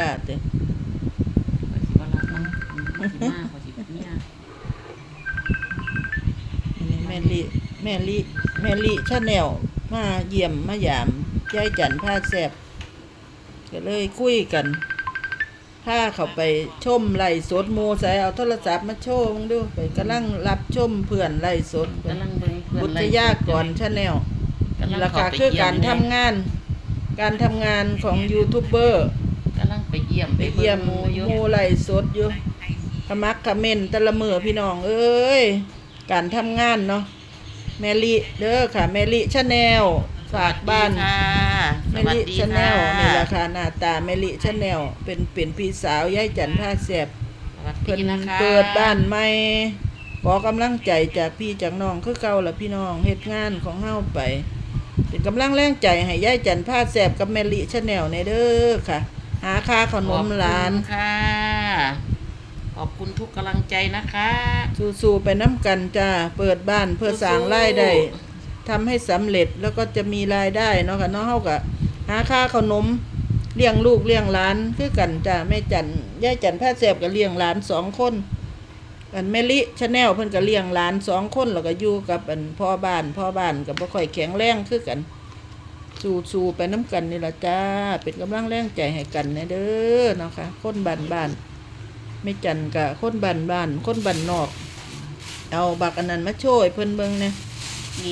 กาเด้ข้อยสิบ่รับมันมันสิมาข้อยสิเนี่ยอันนี้แม่ลิแม่ลิแม่ลิชาแนลมาเยี่ยมมายามยายจันพาแซบก็เลยคุยกันพาเขาไปชมไล่สดหมูใส่เอาโทรศัพท์มาโชว์มึงดูไปกำลังรับชมเพื่อนไล่สดกำลังเบิ่งเพื่อนบุตไล่รสดยากรชาแนลกำลังราเข้คาไปคือเยี่ยการมทำงาน การทำงานของยูทูบเบอร์ กำลังไปเยี่ยมไปเยี่ยมบิ่งหมู่อยู่หมูไล่สดอยู่ขมักขม้นแตะละมือพี่น้องเอ้ยการทำงานเนาะแมลี่เด้อค่ะ แมลี่ชาแนลฝากบ้านสวัสดีค่ะแมสวัสลี่ดีชาแนลค่ะนี่แหละค่ะหน้าตาแมลี่ชาแนลเป็นเป็นพี่สาวยายจันท่าแสบสวัสเพิ่นดีนะคะเปิดบ้านใหม่ขอกำลังใจจากพี่จากน้องคือเก่าละพี่น้องเฮ็ดงานของเฮาไป เป็นกำลังแรงใจให้ยายจันท่าแสบกับแมลี่ชาแนลในเด้อค่ะ หาค่าขนมหลาน ขอบคุณค่ะ ขอบคุณทุกกำลังใจนะคะสู้ๆไปน้ำกันจ้าเปิดบ้านเพื่อสร้างรายได้ทำให้สำเร็จแล้วก็จะมีรายได้เนาะค่ะเนาะเฮาก็หาค่าขนมเลี้ยงลูกเลี้ยงหลานคือกันจ้าแม่จันยายจันแพทย์แสบก็เลี้ยงหลานสองคนอันแม่ลิชาแนลเพิ่นก็เลี้ยงหลานสองคนแล้วก็อยู่กับอันพ่อบ้านพ่อบ้านก็บ่ค่อยแข็งแรงคือกัน สู้ๆไปน้ำกันนี่ล่ะจ้า เป็นกำลังแรงใจให้กันนะเด้อเนาะค่ะคนบ้านบ้านๆแม่จันก็คนบ้านบ้านๆคนบ้านนอก เอาบักอันนั้นมาโชยเพิ่นเบิ่งเนี่ย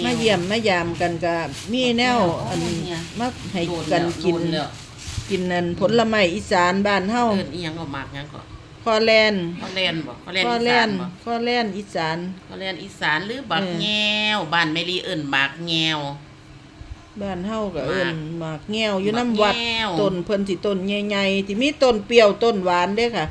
มาเยี่ยมมายามกันก็มีแนวอันมาให้กันกินโดแล้วกินอันผลไม้อีสานบ้านเฮาเอิ้นอีหยังก็มากหยังก็คอแลนข้อแลนบ่ข้อแลนคออีแลสานนบ่คอแลนอีสานข้อแลนอีสานหรือบักเออแงวบ้านแม่ลีเอิ้นหมากแงว บ้านเฮาก็หมากเอิ้นหมากแง้วอยู่หมากน้ำวัดแง้ว ต้นเพิ่นสิต้นใหญ่ๆที่มีต้นเปรี้ยวต้นหวานเด้ค่ะ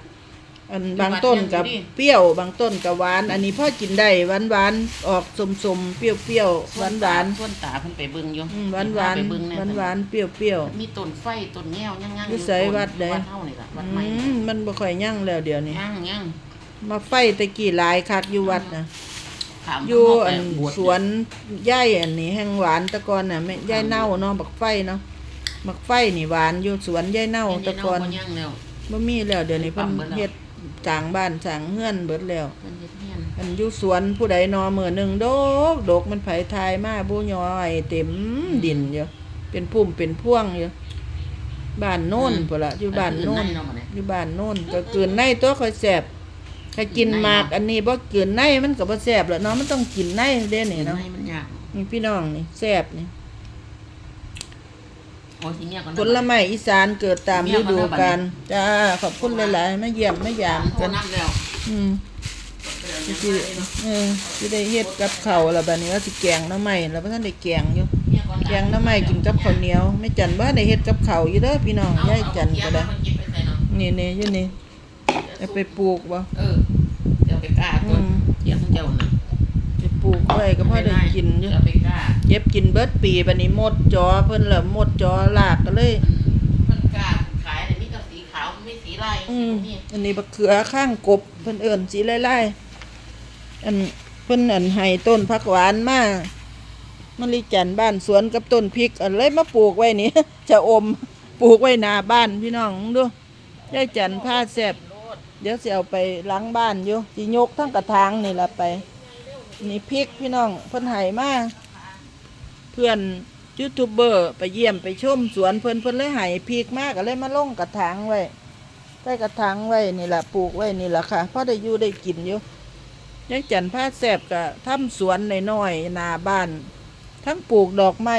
อันบางต้นกับอยู่วัดยังอยู่ดิเปรี้ยวบางต้นกับหวาน อันนี้พอกินได้หวานๆออกสมๆเปรี้ยวๆหวานๆส่วนตาเพิ่นไปเบิ่งอยู่อืมหวานหวานไปเบิ่งหวานหวานๆเปรี้ยวเปรี้ยว มีต้นไฟต้นแง้วยังๆอยู่ไสวัดใด วัดเฮานี่ล่ะๆวัดอืใหม่มมันบ่ค่อยยั่งแล้วเดี๋ยวนี้ยังยังมาไฟตะกี้หลายคักอยู่วัดนะ ถามอยู่เพิ่อันเาไปบชสวนย่ายอันนี้แห่งหวานแตะกอนน่ะแม่ย่ายเน่าเนาะบักไฟเนาะบักไฟนี่หวานอยู่สวนย่ายเน่าเห็นแตะยายกอนเาบ่ยังแล้ว บ่มีแล้วเดี๋ยวนี้เพิ่นไปปั๊มเบิดแล้ว เฮ็ดสร้างบ้านสร้างเฮือนเบิดแล้ว เพิ่นเฮ็ดเฮียนอันอยู่สวนผู้ใดนอมื้อหนึงโดกดกมันไผทายมาบ่ย่อยเต็มดินอยู่เป็นพุ่มเป็นพวงอยู่บ้านโน่นพุ่นล่ะอยู่บ้านโน่นเออเาะอยู่บ้านโน่นก็เกินในตัวค่อยแสบ ถ้ากินหมากอันนี้บ่เกินในมันก็บ่แสบแล้วเนาะมันต้องกินในเด้เห็นี่นไหมเนาะมันยากนี่พี่น้องนี่แสบนี่โอ้ทีเนี้ยก็ผลไม้อีสานเกิดตามฤดูกาลจ้าขอบคุณหลายๆมาเยี่ยมมายามกักันนน้ำแล้วอืมสิเออสิได้เฮ็ดกับข้าวแล้วบัดนี้ว่าสิแกงหน้ำไม้แล้วบ่ทันได้แกงอยู่แกงหน้ำไม้กินกับข้าวเหนียวแม่จันบ่ได้เฮ็ดกับข้าวอยู่เด้อพี่น้องยายจันก็ได้นี่ๆอยู่นี่เอาไปปลูกบ่เออเดี๋ยว ไปกล้าตัวเดี๋ยวของเจ้าน่ะไปปลูกไว้ก็พอได้กินอยู่เดี๋ยวไปกล้าเก็บกินเบิดปีบัดนี้หมดจอเพิ่นละหมดจอลากก็เลยมันกล้าขายแต่มีแต่สีขาวไม่สีลายอืมนี่อันนี้บักเขือข้างกบเพิ่นเอิ้นสีไล่ๆอันเพิ่นอันให้ต้นผักหวานมามะลิจันทร์บ้านสวนกับต้นพริกอันเลยมาปลูกไว้นี่จะอมปลูกไว้หน้าบ้านพี่น้องดูยายจันทร์ผ้าแซ่บ เดี๋ยวสิเอาไปล้างบ้านอยู่สิยกทั้งกระถางนี่ละไป นี่พริกพี่น้องเพิ่นให้มากเพื่อนยูทูบเบอร์ไปเยี่ยมไปชมสวนเพิ่นเพิ่นเลยใหายพีกมากก็เลยมาลงกระถางไว้ใต้กระถางไว้นี่แหละปลูกไว้นี่แหละค่ะพ่อได้อยู่ได้กินอยู่ยังจันผ้าแสบกับทำสวนนน้อยๆนาบ้าน ทั้งปลูกดอกไม้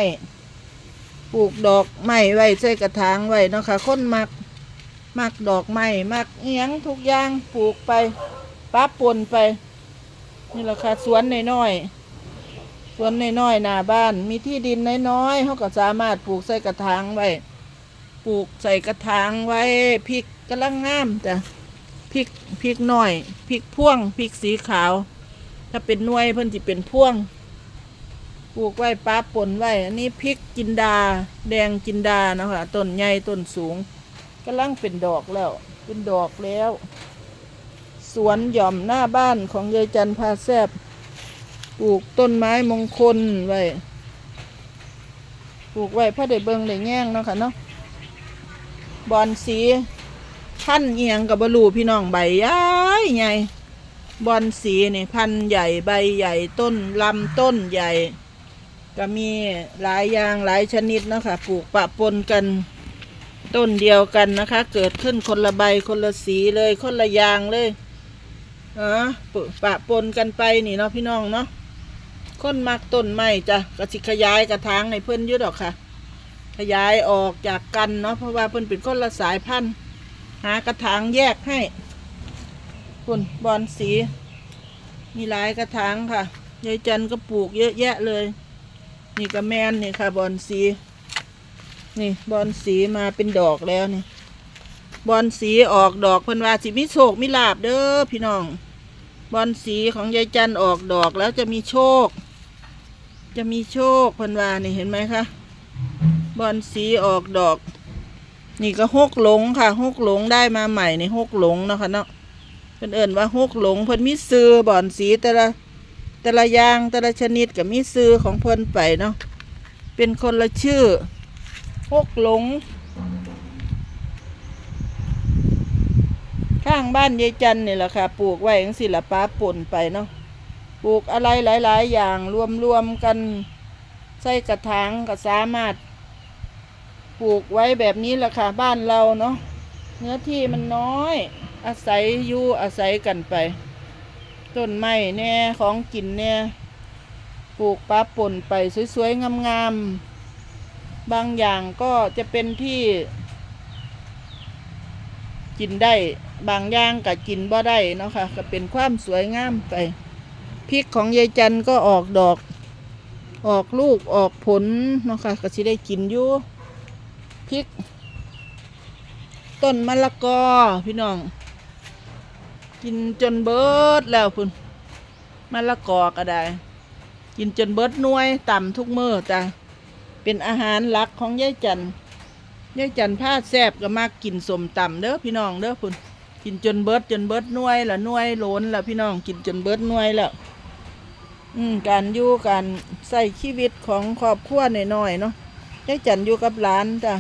ปลูกดอกไม้ไว้ใส่กระถางไว้เนาะค่ะคนมัก มักดอกไม้มักเอียงทุกอย่างปลูกไปป้าปนไป นี่แหละค่ะสวนน้อยๆสวนน้อยๆหน้าบ้าน มีที่ดินน้อยๆเขาก็สามารถปลูกใส่กระถางไว้ปลูกใส่กระถางไว้พริกกำลังงามจ้ะพริกพริกน้อยพริกพ่วงพริกสีขาว ถ้าเป็นหน่วยเพิ่นจะเป็นพ่วงปลูกไว้ป้าปนไว้ อันนี้พริกจินดา แดงจินดาเนาะคะต้นใหญ่ต้นสูง กำลังเป็นดอกแล้ว เป็นดอกแล้ว สวนหย่อมหน้าบ้านของยายจันพาแซบปลูกต้นไม้มงคลไว้ปลูกไว้เพราะได้เบิงได้แง่งเนาะค่ะเนาะบอนสีพันเอียงกับบลูพี่น้องใบใหญ่ใหญ่บอนสีนี่พันใหญ่ใบใหญ่ต้นลำต้นใหญ่ ก็มีหลายอย่างหลายชนิดเนาะคะปลูกปะปนกัน ต้นเดียวกันนะคะ เกิดขึ้นคนละใบคนละสีเลยคนละอย่างเลยอ๋อปะปนกันไปนี่เนาะพี่น้องเนาะคนมักต้นไม้จ้ะก็สิขยายกระถางในเพิ่นยุดหรอกค่ะ ขยายออกจากกันเนาะเพราะว่าเพิ่นเป็นคนละสายพันธุ์หากระถางแยกให้ คุณบอนสี มีหลายกระถางค่ะยายจันก็ปลูกเยอะแยะเลย นี่ก็แมนนี่ค่ะบอนสี นี่บอนสีมาเป็นดอกแล้วนี่บอนสีออกดอกเพิ่นว่าสิมีโชคมีลาบเด้อพี่น้อง บอนสีของยายจันออกดอกแล้วจะมีโชค จะมีโชคเพิ่นว่านี่เห็นไหมคะบอนสีออกดอก นี่ก็หกหลงค่ะหกหลงได้มาใหม่ในหกหลงเนาะค่ะเนาะเพิ่นเอิ่นว่าหกหลงเพิ่นมีซื้อบอนสีแต่ละแต่ละอย่างแต่ละชนิดกับมีซื้อของเพิ่นไปเนาะเป็นคนละชื่อ หกหลง ข้างบ้านยายจันนี่แหละค่ะ ปลูกไว้อย่างศิลปะป่นไปเนาะปลูกอะไรหลาย ๆ อย่างรวมๆกันใส่กระถางก็สามารถ ปลูกไว้แบบนี้แหละค่ะ บ้านเราเนาะเนื้อที่มันน้อย อาศัยอยู่อาศัยกันไป ต้นไม้แน่ของกินแน่ปลูกปลาป่นไปสวย ๆ งาม ๆ บางอย่างก็จะเป็นที่ กินได้ บางอย่างก็กินบ่ได้เนาะค่ะก็เป็นความสวยงามไปพริกของยายจันก็ออกดอก ออกลูกออกผลเนาะค่ะก็สิได้กินอยู่พริก ต้นมะละกอพี่น้อง กินจนเบิดแล้วพุ่นมะละกอก็ได้ กินจนเบิดน่วยต่ำทุกมื้อจ้ะ เป็นอาหารหลักของยายจันยายจันผ้าแซบก็มากกินสมต่ำเด้อพี่น้องเด้อพุ่นกินจนเบิดจนเบิดน่วยละน่วยโหลนละพี่น้องกินจนเบิดน่วยแล้วอืมการอยู่การใส่ชีวิตของครอบครัวหน้อยๆเนาะยายจันอยู่กับหลานจ้ะ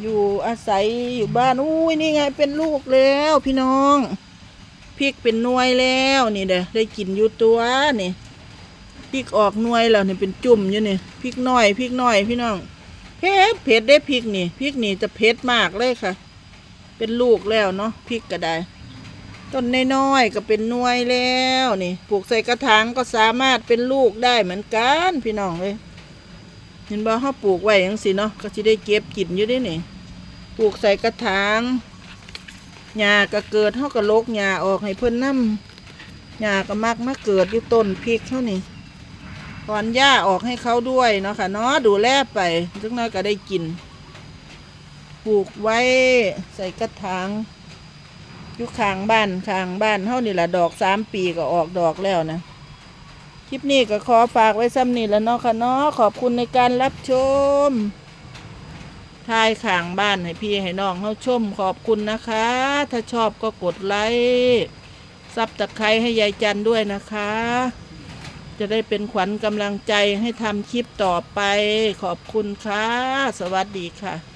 อยู่อาศัยอยู่บ้านอุ้ยนี่ไงเป็นลูกแล้วพี่น้องพริกเป็นน่วยแล้วนี่เด้อได้กินอยู่ตัวนี่ พริกออกหน่วยแล้วนี่เป็นจุ่มอยู่นี่พริกน้อยพริกน้อยพี่น้องเผ็ดเผ็ดได้พริกนี่พริกนี่จะเผ็ดมากเลยค่ะ เป็นลูกแล้วเนาะพริกก็ได้ต้นน้อยๆก็เป็นหน่วยแล้วนี่ปลูกใส่กระถางก็สามารถเป็นลูกได้เหมือนกันพี่น้องเลยเห็นบ่เฮาปลูกไว้จังซี่เนาะก็สิได้เก็บกินอยู่ด้นี่ปลูกใส่กระถางหญ้าก็เกิดเฮาก็ลกหญ้าออกให้เพิ่นน้ำหญ้าก็มักมาเกิดอยู่ต้นพริกเฮานี่ ถอนหญ้าออกให้เขาด้วยเนาะค่ะเนาะดูแลไปจักน่อยก็ได้กิน ปลูกไว้ใส่กระถางอยู่ข้างบ้านข้างบ้านเฮานี่ล่ะดอกสามปีก็ออกดอกแล้วนะ คลิปนี้ก็ขอฝากไว้ซ้ำนี่แล้วเนาะค่ะเนาะขอบคุณในการรับชมทายข่างบ้านให้พี่ให้น้องเขาชมขอบคุณนะคะ ถ้าชอบก็กดไลค์ซับตะไคร้ให้ยายจันด้วยนะคะ จะได้เป็นขวัญกำลังใจให้ทำคลิปต่อไป ขอบคุณค่ะ สวัสดีค่ะ